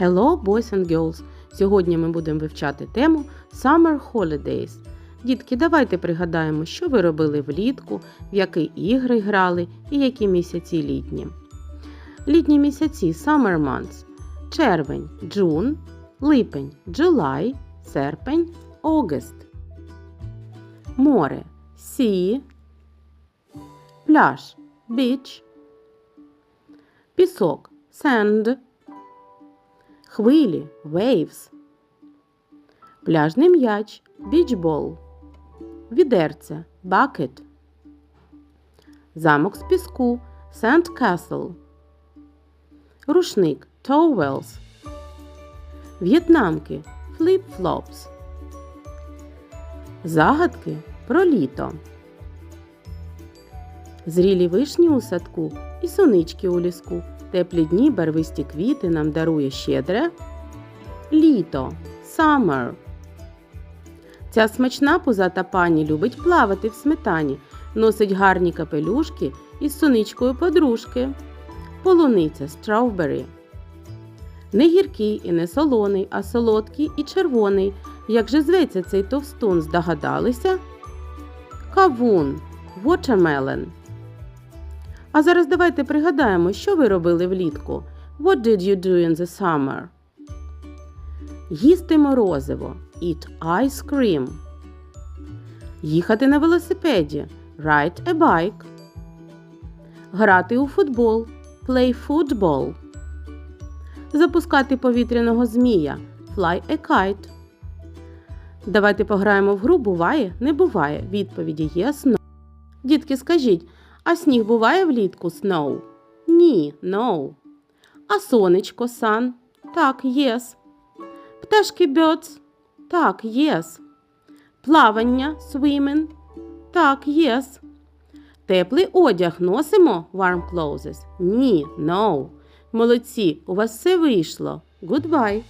Hello, boys and girls! Сьогодні ми будемо вивчати тему Summer Holidays. Дітки, давайте пригадаємо, що ви робили влітку, в які ігри грали і які місяці літні. Літні місяці Summer Months – червень, June, липень, July, серпень, August. Море Sea, пляж Beach, пісок Sand, хвилі Waves, пляжний м'яч Beachball, відерце Bucket, замок з піску Sand Castle, рушник Towels, в'єтнамки Flip-flops, загадки про літо. Зрілі вишні у садку і сонички у ліску. Теплі дні, барвисті квіти нам дарує щедре літо summer. Ця смачна пузата пані любить плавати в сметані, носить гарні капелюшки із соничкою подружки. Полуниця strawberry. Не гіркий і не солоний, а солодкий і червоний. Як же зветься цей товстун, здогадалися? Кавун watermelon. А зараз давайте пригадаємо, що ви робили влітку. What did you do in the summer? Їсти морозиво. Eat ice cream. Їхати на велосипеді. Ride a bike. Грати у футбол. Play football. Запускати повітряного змія. Fly a kite. Давайте пограємо в гру буває, не буває. Відповіді yes, no. Дітки, скажіть, а сніг буває влітку snow? Ні, no. А сонечко sun? Так, yes. Пташки birds? Так, yes. Плавання swimming? Так, yes. Теплий одяг носимо warm clothes? Ні, no. Молодці, у вас все вийшло. Goodbye.